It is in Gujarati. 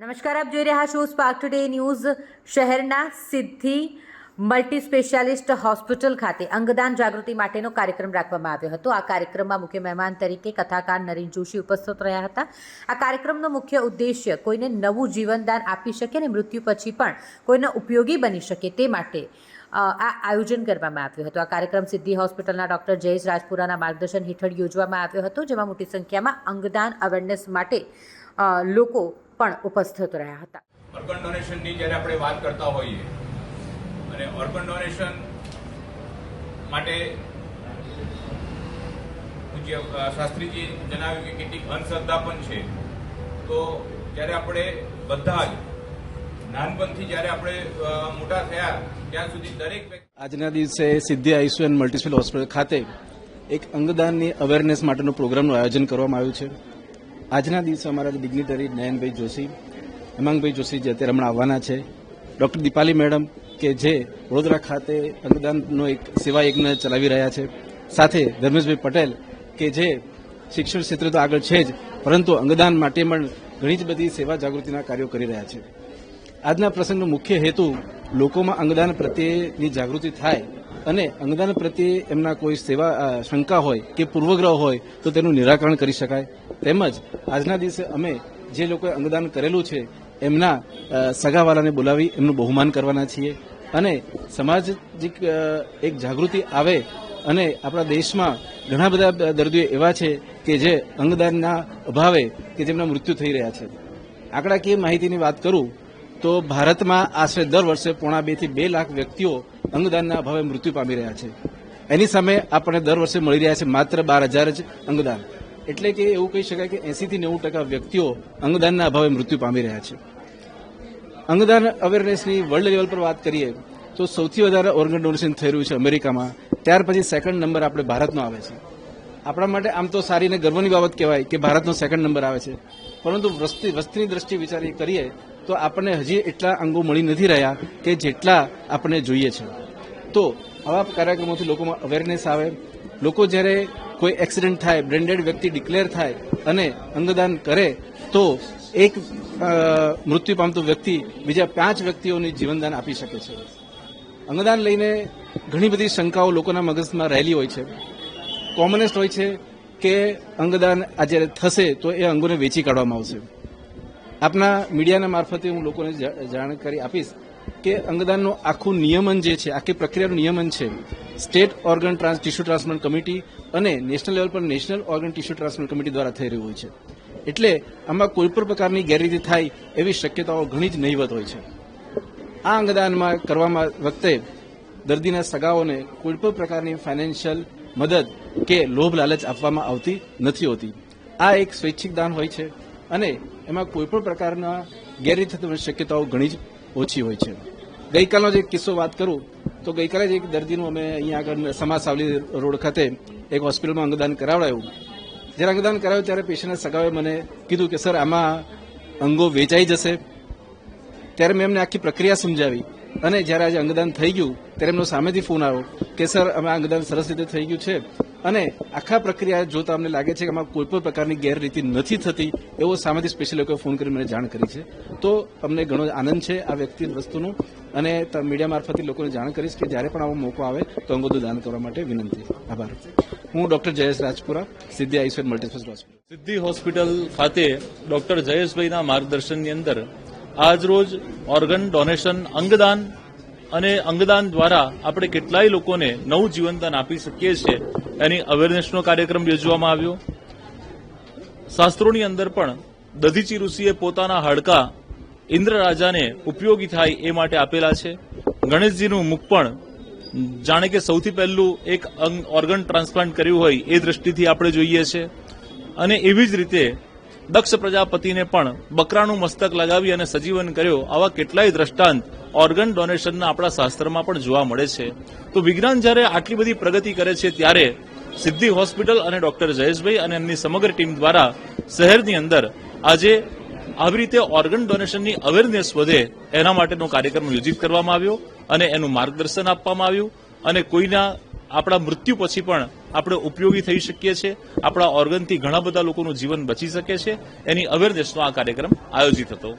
નમસ્કાર, આપ જોઈ રહ્યા છો સ્પાર્ક ટુડે ન્યૂઝ શહેરના સિદ્ધિ મલ્ટી સ્પેશિયાલિસ્ટ હોસ્પિટલ ખાતે અંગદાન જાગૃતિ માટેનો કાર્યક્રમ રાખવામાં આવ્યો હતો. આ કાર્યક્રમમાં મુખ્ય મહેમાન તરીકે કથાકાર નરેન જોશી ઉપસ્થિત રહ્યા હતા. આ કાર્યક્રમનો મુખ્ય ઉદ્દેશ્ય કોઈને નવું જીવનદાન આપી શકે અને મૃત્યુ પછી પણ કોઈને ઉપયોગી બની શકે તે માટે આ આયોજન કરવામાં આવ્યું હતું. આ કાર્યક્રમ સિદ્ધિ હોસ્પિટલના ડોક્ટર જયેશ રાજપુરાના માર્ગદર્શન હેઠળ યોજવામાં આવ્યો હતો, જેમાં મોટી સંખ્યામાં અંગદાન અવેરનેસ માટે લોકો પણ ઉપસ્થિત રહ્યા હતા. ઓર્ગન ડોનેશનની જ્યારે આપણે વાત કરતા હોઈએ અને ઓર્ગન ડોનેશન માટે પૂજ્ય શાસ્ત્રીજી જણાવ્યું કે કેટલીક અંધશ્રદ્ધા પણ છે. તો જ્યારે આપણે બધા જ નાનપણથી જ્યારે આપણે મોટા થયા ત્યાં સુધી દરેક આજના દિવસે સિદ્ધિ આઈસુ એન્ડ મલ્ટીસ્પેલ હોસ્પિટલ ખાતે એક અંગદાનની અવેરનેસ માટેનો પ્રોગ્રામનું આયોજન કરવામાં આવ્યું છે. આજના દિવસે અમારા ડિગ્નિટરી નયનભાઈ જોશી, હેમાંગભાઈ જોશી જે અત્યારે હમણાં આવવાના છે, ડોક્ટર દીપાલી મેડમ કે જે વડોદરા ખાતે અંગદાનનો એક સેવા યજ્ઞ ચલાવી રહ્યા છે, સાથે ધર્મેશભાઈ પટેલ કે જે શિક્ષણ ક્ષેત્રે તો આગળ છે જ, પરંતુ અંગદાન માટે પણ ઘણી જ બધી સેવા જાગૃતિના કાર્યો કરી રહ્યા છે. આજના પ્રસંગનો મુખ્ય હેતુ લોકોમાં અંગદાન પ્રત્યેની જાગૃતિ થાય અને અંગદાન પ્રત્યે એમના કોઈ સેવા શંકા હોય કે પૂર્વગ્રહ હોય, તો તેનું નિરાકરણ કરી શકાય. તેમજ આજના દિવસે અમે જે લોકોએ અંગદાન કરેલું છે, એમના સગાવાલાને બોલાવી એમનું બહુમાન કરવાના છીએ. અને સામાજિક એક જાગૃતિ આવે અને આપણા દેશમાં ઘણા બધા દર્દીઓ એવા છે કે જે અંગદાનના અભાવે કે જેમના મૃત્યુ થઈ રહ્યા છે. આંકડાકીય માહિતીની વાત કરું, તો ભારતમાં આશરે દર વર્ષે પોણા બેથી બે લાખ વ્યક્તિઓ અંગદાનના અભાવે મૃત્યુ પામી રહ્યા છે. એની સામે આપણને દર વર્ષે મળી રહ્યા છે માત્ર બાર હજાર જ અંગદાન. એટલે કે એવું કહી શકાય કે એસીથી નેવું ટકા વ્યક્તિઓ અંગદાનના અભાવે મૃત્યુ પામી રહ્યા છે. અંગદાન અવેરનેસની વર્લ્ડ લેવલ પર વાત કરીએ, તો સૌથી વધારે ઓર્ગન ડોનેશન થઈ રહ્યું છે અમેરિકામાં. ત્યાર પછી સેકન્ડ નંબર આપણે ભારતનો આવે છે. આપણા માટે આમ તો સારી અને ગર્વની બાબત કહેવાય કે ભારતનો સેકન્ડ નંબર આવે છે. પરંતુ વસ્તી વસ્તીની દ્રષ્ટિએ વિચારી કરીએ તો આપણને હજી એટલા અંગો મળી નથી રહ્યા કે જેટલા આપણને જોઈએ છે. તો આવા કાર્યક્રમોથી લોકોમાં અવેરનેસ આવે. લોકો જ્યારે કોઈ એક્સિડન્ટ થાય બ્રેન્ડેડ વ્યક્તિ ડિક્લેર થાય અને અંગદાન કરે, તો એક મૃત્યુ પામતો વ્યક્તિ બીજા પાંચ વ્યક્તિઓને જીવનદાન આપી શકે છે. અંગદાન લઈને ઘણી બધી શંકાઓ લોકોના મગજમાં રહેલી હોય છે. કોમનેસ્ટ હોય છે કે અંગદાન આ જ્યારે થશે તો એ અંગોને વેચી કાઢવામાં આવશે. આપના મીડિયાના મારફતે હું લોકોને જાણકારી આપીશ કે અંગદાનનું આખું નિયમન જે છે, આખી પ્રક્રિયાનું નિયમન છે, state organ trans, tissue transplant committee અને નેશનલ લેવલ પર national organ tissue transplant committee દ્વારા થઈ રહ્યું હોય છે. એટલે આમાં કોઈ પણ પ્રકારની ગેરરીતિ થાય એવી શક્યતાઓ ઘણી જ નહીવત હોય છે. આ અંગદાનમાં કરવામાં વખતે દર્દીના સગાઓને કોઈ પણ પ્રકારની ફાઇનાન્શિયલ મદદ કે લોભ લાલચ આપવામાં આવતી નથી હોતી. આ એક સ્વૈચ્છિક દાન હોય છે. અને એમાં કોઈ પણ પ્રકારના ગેરરીતિ થવાની શક્યતાઓ ઘણી જ ઓછી હોય છે. ગઈકાલનો જે કિસ્સો વાત કરું, તો ગઈકાલે જ એક દર્દીનું અમે અહીંયા આગળ સમા સાવલી રોડ ખાતે એક હોસ્પિટલમાં અંગદાન કરાવડાયું. જ્યારે અંગદાન કરાવ્યું ત્યારે પેશન્ટના સગાવે મને કીધું કે, સર, આમાં અંગો વેચાઈ જશે. ત્યારે મેં એમને આખી પ્રક્રિયા સમજાવી. અને જ્યારે આજે અંગદાન થઈ ગયું, ત્યારે એમનો સામેથી ફોન આવ્યો કે, સર અમે અંગદાન સરસ રીતે થઈ ગયું છે. અને આખા પ્રક્રિયા જોતા અમને લાગે છે કે આમાં કોઈ પણ પ્રકારની ગેરરીતિ નથી થતી, એવો સામેથી સ્પેશિયલ લોકોએ ફોન કરી મને જાણ કરી છે. તો અમને ઘણો આનંદ છે આ વ્યક્તિ વસ્તુનું અને મીડિયા મારફતે લોકોને જાણ કરીશ કે જ્યારે પણ આવો મોકો આવે, તો અંગોદું દાન કરવા માટે વિનંતી. આભાર. હું ડોક્ટર જયેશ રાજપુરા, સિદ્ધિ આયુષ્યન મલ્ટીસ્પેશ હોસ્પિટલ સિદ્ધિ હોસ્પિટલ ખાતે ડોક્ટર જયેશભાઈના માર્ગદર્શનની અંદર આજરોજ ઓર્ગન ડોનેશન અંગદાન અને અંગદાન દ્વારા આપણે કેટલાય લોકોને નવું જીવનદાન આપી શકીએ છીએ એની અવેરનેસનો કાર્યક્રમ યોજવામાં આવ્યો. શાસ્ત્રોની અંદર પણ દધીચી ઋષિએ પોતાના હાડકા ઇન્દ્ર રાજાને ઉપયોગી થાય એ માટે આપેલા છે. ગણેશજીનું મુખ પણ જાણે કે સૌથી પહેલું એક અંગ ઓર્ગન ટ્રાન્સપ્લાન્ટ કર્યું હોય એ દ્રષ્ટિથી આપણે જોઈએ છે. અને એવી જ રીતે દક્ષ પ્રજાપતિને પણ બકરાનું મસ્તક લગાવી અને સજીવન કર્યો આવા કેટલાય દ્રષ્ટાંત ઓર્ગન ડોનેશનના આપણા શાસ્ત્રમાં પણ જોવા મળે છે. તો વિજ્ઞાન જ્યારે આટલી બધી પ્રગતિ કરે છે ત્યારે સિદ્ધિ હોસ્પિટલ અને ડોક્ટર જયેશભાઈ અને એમની સમગ્ર ટીમ દ્વારા શહેરની અંદર આજે આવી રીતે ઓર્ગન ડોનેશનની અવેરનેસ વધે એના માટેનો કાર્યક્રમ યોજિત કરવામાં આવ્યો અને એનું માર્ગદર્શન આપવામાં આવ્યું અને કોઈના આપણા મૃત્યુ પછી પણ આપણે ઉપયોગી થઈ શકીએ છીએ, આપણા ઓર્ગનથી ઘણા બધા લોકોનું જીવન બચી શકે છે. એની અવેરનેસનો આ કાર્યક્રમ આયોજિત હતો.